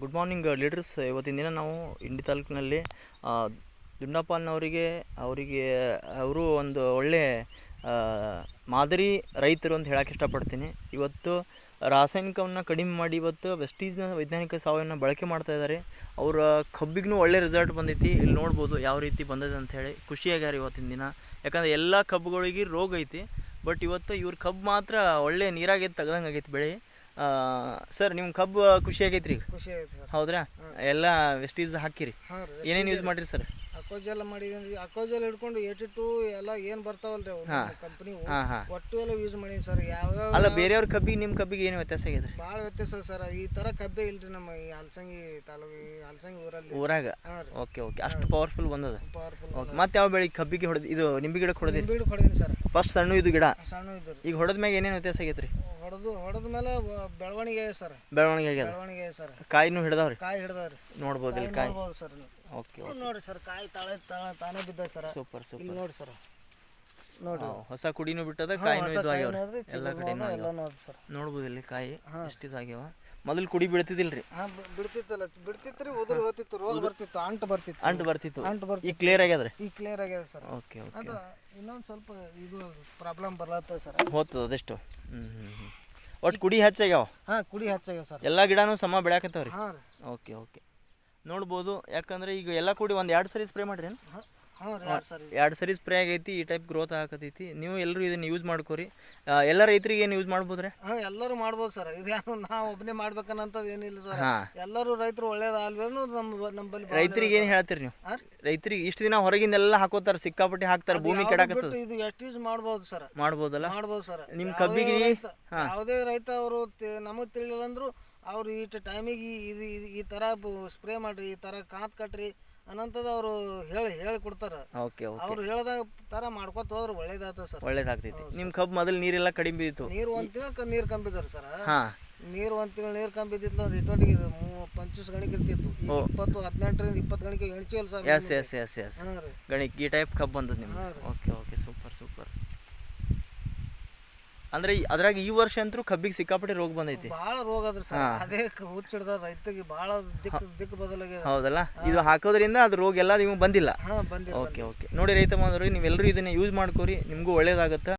Good morning leaders. ಇವತ್ತಿನ ದಿನ ನಾವು ಇಂಡಿ ತಾಲೂಕಿನಲ್ಲಿ ದುಂಡಪ್ಪನವರಿಗೆ ಅವರಿಗೆ, ಅವರು ಒಂದು ಒಳ್ಳೆ ಮಾದರಿ ರೈತರು ಅಂತ ಹೇಳಕ್ಕೆ ಇಷ್ಟಪಡ್ತೀನಿ. ಇವತ್ತು ರಾಸಾಯನಿಕವನ್ನು ಕಡಿಮೆ ಮಾಡಿ ಇವತ್ತು ವೆಸ್ಟೀಸ್ನ ವೈಜ್ಞಾನಿಕ ಸಾವಯವನ್ನು ಬಳಕೆ ಮಾಡ್ತಾ ಇದ್ದಾರೆ. ಅವರ ಕಬ್ಬಿಗೂ ಒಳ್ಳೆ ರಿಸಲ್ಟ್ ಬಂದೈತಿ. ಇಲ್ಲಿ ನೋಡ್ಬೋದು ಯಾವ ರೀತಿ ಬಂದಿದೆ ಅಂಥೇಳಿ ಖುಷಿಯಾಗ್ಯಾರ ಇವತ್ತಿನ ದಿನ. ಯಾಕಂದ್ರೆ ಎಲ್ಲ ಕಬ್ಬುಗಳಿಗೆ ರೋಗ ಐತಿ ಬಟ್ ಇವತ್ತು ಇವ್ರ ಕಬ್ಬು ಮಾತ್ರ ಒಳ್ಳೆ ನೀರಾಗೈತೆ ತೆಗ್ದಂಗೆ ಆಗೈತಿ ಬೆಳೆ. ಸರ್ ನಿಮ್ಮ ಕಬ್ಬು ಖುಷಿ ಆಗೈತ್ರಿ ಈಗ? ಖುಷಿ ಆಯ್ತು ಸರ್. ಹೌದ್ರಾ? ಎಲ್ಲ ವೆಸ್ಟೀಸ್ ಹಾಕಿರಿ. ಏನೇನ್ ರೀ ಏನೇನು ಯೂಸ್ ಮಾಡಿರಿ ಸರ್? ಅಕೋಜೆಲ್ಲ ಮಾಡಿದೀನಿ ಅಕೋಜೆಲ್ ಹಿಡ್ಕೊಂಡು ಏಟಿ ಟು ಎಲ್ಲ ಏನು ಬರ್ತಾವಲ್ರಿ ಕಂಪ್ನಿ ಹಾಂ. ಹಾಂ ಒಟ್ಟು ಎಲ್ಲ ಯೂಸ್ ಮಾಡೀನಿ ಸರ್. ಯಾವ ಅಲ್ಲ ಬೇರೆಯವ್ರ ಕಬ್ಬಿಗೆ ನಿಮ್ಮ ಕಬ್ಬಿಗೆ ಏನು ವ್ಯತ್ಯಾಸ ಆಗಿದ್ರಿ ಭಾಳ ವ್ಯತ್ಯಾಸ ಸರ್. ಈ ಥರ ಕಬ್ಬೆ ಇಲ್ರಿ ನಮ್ಮ ಈ ಹಲಸಂಗಿ ತಾಲೂಕು ಹಲಸಂಗಿ ಊರಲ್ಲಿ. ಊರಾಗ? ಓಕೆ ಓಕೆ ಅಷ್ಟು ಪವರ್ಫುಲ್ ಬಂದದ. ಪವರ್ಫುಲ್ ಓಕೆ ಮತ್ತೆ ಯಾವ ಬೆಳಿ ಕಬ್ಬಿಗೆ ಹೊಡೆದು ಇದು ನಿಂಬೆ ಗಿಡಕ್ಕೆ ಹೊಡೆದಿರಿ ಬೀಡು ಹೊಡೆದೀನಿ ಸರ್. ಫಸ್ಟ್ ಸಣ್ಣ ಇದು ಗಿಡ. ಸಣ್ಣ ಇದು ಈಗ ಹೊಡೆದ ಮ್ಯಾಗ ಏನೇನು ವ್ಯತ್ಯಾಸ ಆಗೈತ್ರಿ? ಹೊಡೆದು ಹೊಡೆದ ಮೇಲೆ ಬೆಳವಣಿಗೆ ಆಗ್ಯದ ಸರ್. ಬೆಳವಣಿಗೆ ಆಗ್ಯದ? ಬೆಳವಣಿಗೆ ಆಗ್ಯದ ಸರ್. ಕಾಯಿನೂ ಹಿಡ್ದಾವ್ರಿ? ಕಾಯಿ ಹಿಡ್ದಾವ್ರಿ. ನೋಡ್ಬೋದು ಇಲ್ಲಿ ಕಾಯಿ. ನೋಡ್ಬೋದು ಸರ್ ನೀವು. ಓಕೆ ನೋಡಿ ಸರ್ ಕಾಯಿ ತಾಳೆ ತಾನೇ ಬಿದ್ದ ಸರ್. Super super. ನೋಡಿ ಸರ್. ನೋಡಿ ಹೊಸ ಕುಡಿನೂ ಬಿಟ್ಟದ ಕಾಯಿನೂ ಇದು ಎಲ್ಲ ಕಡೆ ಎಲ್ಲ ನೋಡಿ ಸರ್. ನೋಡ್ಬೋದು ಇಲ್ಲಿ ಕಾಯಿ ಎಷ್ಟು ಇದಾಗ್ಯಾವ ಮೊದಲು ಕುಡಿ ಬೀಳ್ತಿದ್ದಿಲ್ರಿ ಹಾ ಬಿ- ಬಿಡ್ತಿತ್ತಲ್ಲ. ಬಿಡ್ತಿತ್ರಿ ಉದುರು ಹೋಗ್ತಿತ್ತು ರೋಗ ಬರ್ತಿತ್ತು ಅಂಟು ಬರ್ತಿತ್ತು. ಅಂಟು ಬರ್ತಿತ್ತು. ಅಂಟು ಬರ್ತಿತ್ತು. ಈಗ ಕ್ಲಿಯರ್ ಆಗ್ಯದ್ರಿ? ಈ ಕ್ಲಿಯರ್ ಆಗ್ಯದ ಸರ್. ಓಕೆ ಓಕೆ ಅದು ಇನ್ನೊಂದು ಸ್ವಲ್ಪ ಇದು ಪ್ರಾಬ್ಲಮ್ ಬರ್ಲತ್ತದ ಸರ್. ಹೋಗ್ತದ ಅದೆಷ್ಟು? ಹ್ಞೂ ಹ್ಞೂ ಹ್ಞೂ ಒಟ್ಟು ಕುಡಿ ಹೆಚ್ಚಾಗ್ಯಾವ? ಹಾ ಕುಡಿ ಹಚ್ಚಾಗ್ಯಾವ ಸರ್. ಎಲ್ಲ ಗಿಡನೂ ಸಮ ಬೆಳ್ಯಾಕತ್ತಾವ್ರಿ? ಹಾಂ ರೀ. ಓಕೆ ಓಕೆ ನೋಡ್ಬೋದು ಯಾಕಂದ್ರೆ ಈಗ ಎಲ್ಲ ಕೂಡಿ ಒಂದು ಎರಡು ಸರಿ ಸ್ಪ್ರೇ ಮಾಡ್ರಿ ಏನು? ಹಾಂ. ರೀ ಎರಡು ಸರ್. ಸ್ಪ್ರೇ ಆಗೈತಿ ಈ ಟೈಪ್ ಗ್ರೋತ್ ಆಗತೈತಿ. ನೀವು ಎಲ್ಲರೂ ಇದನ್ನ ಯೂಸ್ ಮಾಡ್ಕೋರಿ. ಎಲ್ಲ ರೈತರಿಗೆ ಏನು ಯೂಸ್ ಮಾಡ್ಬೋದ್ರಿ? ಹಾ ಎಲ್ಲರೂ ಮಾಡ್ಬೋದು ಸರ್. ಇದೇನು ನಾವು ಒಬ್ಬನೇ ಮಾಡ್ಬೇಕನ್ನಂಥದ್ದು ಏನಿಲ್ಲ ಸರ್. ಹಾಂ. ಎಲ್ಲರೂ ರೈತರು ಒಳ್ಳೇದಾಲ್ವೇನು ನಮ್ಮ ನಮ್ಮಲ್ಲಿ ರೈತರಿಗೆ ಏನು ಹೇಳ್ತೀರಿ ನೀವು? ಹಾಂ ರೈತರಿಗೆ ಇಷ್ಟು ದಿನ ಹೊರಗಿಂದೆಲ್ಲ ಹಾಕೋತಾರ ಸಿಕ್ಕಾಪಟ್ಟಿ ಹಾಕ್ತಾರ ಭೂಮಿ ಕೆಡಾಕತ್ತದ? ಬಿಟ್ಟು ಇದು ಎಷ್ಟು ಯೂಸ್ ಮಾಡ್ಬೋದು ಸರ್. ಮಾಡ್ಬೋದಲ್ಲ? ಮಾಡ್ಬೋದು ಸರ್. ನಿಮ್ಮ ಯಾವುದೇ ಕಬ್ಬಿಗೆ ಯಾವುದೇ ರೈತ ಅವರು ನಮಗೆ ತಿಳಿಲಿಲ್ಲ ಅಂದ್ರು ಅವ್ರು ಇಷ್ಟು ಟೈಮಿಗೆ ಈ ಇದು- ಈ ತರ ಸ್ಪ್ರೇ ಮಾಡ್ರಿ ಈ ತರ ಕಾತ್ ಕಟ್ರಿ ಅನ್ನಂಥದ್ದು ಅವರು ಹೇಳಿ ಹೇಳಿ ಕೊಡ್ತಾರೆ. Okay okay. ಅವ್ರು ಹೇಳ್ದಾಗ ತರ ಮಾಡ್ಕೊತ ಹೋದ್ರೆ ಒಳ್ಳೇದಾಗ್ತದೆ ಸರ್. ಒಳ್ಳೇದಾಗ್ತೈತಿ. ನಿಮ್ಮ ಕಬ್ಬು ಮೊದಲು ನೀರೆಲ್ಲ ಕಡಿಮೆ ಬಿದ್ದಿತ್ತು ನೀರು ಒಂದ್ ತಿಂಗಳ ನೀರು ಕಂಬಿದ್ರು ಸರ್. ಹಾಂ. ನೀರು ಒಂದ್ ತಿಂಗಳ ನೀರು ಕಂಬಿದ್ದಿತ್ತು ಅಂದ್ರೆ ಇಟ್ಟೊಟ್ಟಿಗೆ ಇದು ಮೂ ಪಂಚಸ್ ಗಣಿಕೆ ಇರ್ತಿತ್ತು. ಇಪ್ಪತ್ತು ಹದಿನೆಂಟರಿಂದ ಇಪ್ಪತ್ತು ಗಣಿಕೆ ಎಣ್ಚಿವಲ್ಲ sir yes yes yes yes ಹಾಂ ರೀ. ಗಣಿಕ್ ಈ ಟೈಪ್ ಕಬ್ಬು ಬಂದದ್ದು ನಿಮ್ಗೆ. ರೀ. Okay okay. Super super. ಅಂದ್ರೆ ಅದ್ರಾಗ ಈ ವರ್ಷ ಅಂತೂ ಕಬ್ಬಿಗೆ ಸಿಕ್ಕಾಪಟ್ಟೆ ರೋಗ ಬಂದೈತಿ. ಭಾಳ ರೋಗ ಅದ್ರ ಸರ್ ಅದೇ ಹುಚ್ಚಿಡ್ದ ರೈತಗೆ ಭಾಳ ದಿಕ್ ದಿಕ್ಕು ಬದಲಾಗ್ಯದ. ಹೌದಲ್ಲ? ಇದು ಹಾಕೋದ್ರಿಂದ ಅದು ರೋಗ ಎಲ್ಲ ನಿಮಗೆ ಬಂದಿಲ್ಲ. ಹಾಂ ಬಂದಿಲ್ಲ ಓಕೆ ಓಕೆ. ನೋಡಿ ರೈತ ಬಾಂಧವ್ರಿಗೆ ನೀವೆಲ್ಲರೂ ಇದನ್ನ ಯೂಸ್ ಮಾಡ್ಕೋರಿ ನಿಮಗೂ ಒಳ್ಳೇದಾಗತ್ತೆ?